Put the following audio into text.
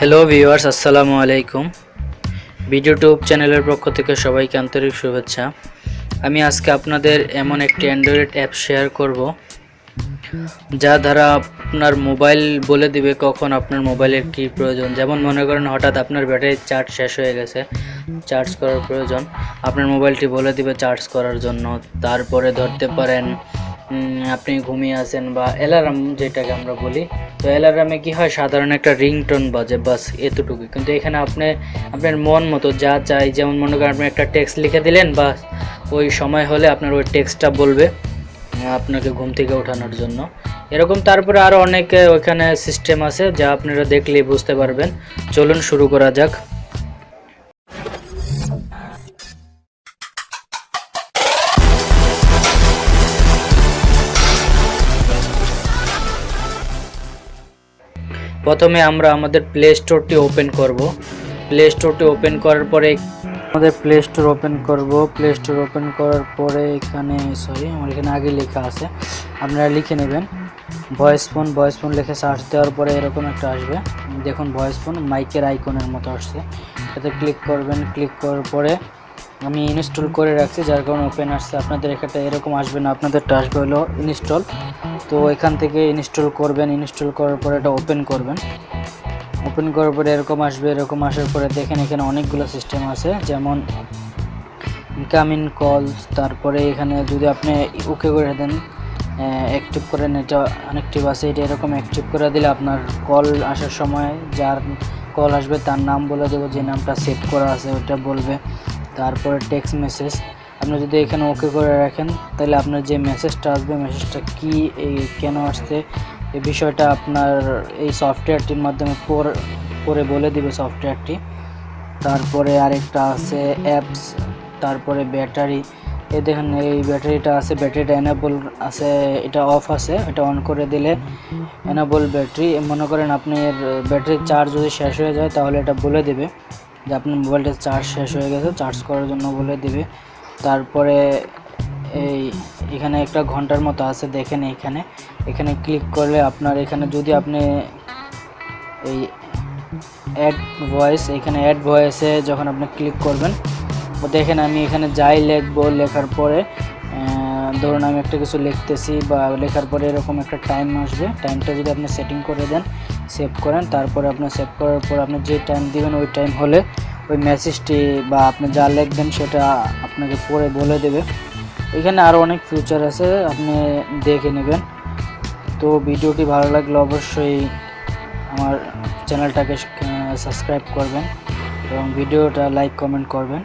Hello viewers আসসালামু আলাইকুম। Video tube চ্যানেলের পক্ষ থেকে সবাইকে আন্তরিক শুভেচ্ছা। আমি আজকে আপনাদের এমন একটি অ্যান্ড্রয়েড অ্যাপ শেয়ার করব, যা দ্বারা আপনার মোবাইল বলে দিবে কখন আপনার মোবাইলের কী প্রয়োজন। যেমন মনে করেন হঠাৎ আপনার ব্যাটারির চার্জ শেষ হয়ে গেছে চার্জ করার প্রয়োজন। আপনার মোবাইলটি বলে দিবে চার্জ করার জন্য। তারপরে ধরতে পারেন আপনি ঘুমিয়ে আছেন বা অ্যালার্ম যেটাকে আমরা বলি, তো অ্যালার্মে কি হয়, সাধারণ একটা রিংটোন বাজে, বাস এতটুকুই কিন্তু এখানে আপনি, আপনার মন মতো যা চাই, যেমন মনে করেন আপনি একটা টেক্সট লিখে দিলেন বা ওই সময় হলে আপনার ওই টেক্সটটা বলবে, আপনাকে ঘুম থেকে ওঠানোর জন্য। এরকম তারপরে আরও অনেক ওইখানে সিস্টেম আছে, যা আপনারা দেখলেই বুঝতে পারবেন। চলুন শুরু করা যাক। প্রথমে আমরা আমাদের প্লে স্টোরটি ওপেন করব। প্লে স্টোরটি ওপেন করার পরে আমাদের প্লে স্টোর ওপেন করব। প্লে স্টোর ওপেন করার পরে এখানে সরি আমার এখানে আগে লেখা আছে। আপনারা লিখে নেবেন। ভয়েস ফোন ভয়েস ফোন লিখে সার্চ দেওয়ার পরে এরকম একটা আসবে। দেখুন ভয়েস ফোন মাইকের আইকনের মতো আসছে। এতে ক্লিক করবেন। ক্লিক করার পরে আমি ইনস্টল করে রাখছি, যার কারণে ওপেন আসছে। আপনাদের এখানটা এরকম আসবে না, আপনাদেরটা আসবে হলো ইনস্টল তো এখান থেকে ইনস্টল করবেন ইনস্টল করার পরে এটা ওপেন করবেন। ওপেন করার পরে এরকম আসবে, এরকম আসার পরে দেখেন এখানে অনেকগুলো সিস্টেম আছে, যেমন ইনকামিং কলস তারপরে এখানে যদি আপনি ওকে করে দেন অ্যাক্টিভ করেন, এটা আনঅ্যাক্টিভ আছে, এটা এরকম অ্যাক্টিভ করে দিলে আপনার কল আসার সময় যার কল আসবে তার নাম বলে দেবো, যে নামটা সেভ করা আছে ওটা বলবে। তারপরে টেক্সট মেসেজ আপনি যদি এখানে ওকে করে রাখেন, তাহলে আপনার যে মেসেজটা আসবে মেসেজটা কি, এই কেন আসছে, এই বিষয়টা আপনার এই সফটওয়্যারটির মাধ্যমে পর- পরে বলে দিবে সফটওয়্যারটি তারপরে আরেকটা আছে অ্যাপস তারপরে ব্যাটারি এই দেখেন, এই ব্যাটারিটা আছে ব্যাটারিটা এনেবল আছে, এটা অফ আছে, এটা অন করে দিলে এনেবল ব্যাটারি মনে করেন আপনার ব্যাটারির চার্জ যদি শেষ হয়ে যায়, তাহলে এটা বলে দেবে। যে আপনার মোবাইলটা চার্জ শেষ হয়ে গেছে চার্জ করার জন্য বলে দেবে। তারপরে এই এখানে একটা ঘণ্টার মতো আছে, দেখেন এখানে। এখানে ক্লিক করলে আপনার এখানে যদি আপনি এই অ্যাড ভয়েস এখানে অ্যাড ভয়েসে যখন আপনি ক্লিক করবেন, দেখেন আমি এখানে যাই লেখবো, লেখার পরে ধরুন আমি একটা কিছু লিখতেছি বা লেখার পরে এরকম একটা টাইম আসবে টাইমটা যদি আপনি সেটিং করে দেন সেভ করেন, তারপরে আপনি সেভ করার পর আপনি যে টাইম দিবেন ওই টাইম হলে ওই মেসেজটি বা আপনি যা লিখবেন সেটা আপনাকে পরে বলে দেবে। এখানে আরও অনেক ফিউচার আছে, আপনি দেখে নেবেন। তো ভিডিওটি ভালো লাগলে অবশ্যই আমার চ্যানেলটাকে সাবস্ক্রাইব করবেন এবং ভিডিওটা লাইক কমেন্ট করবেন।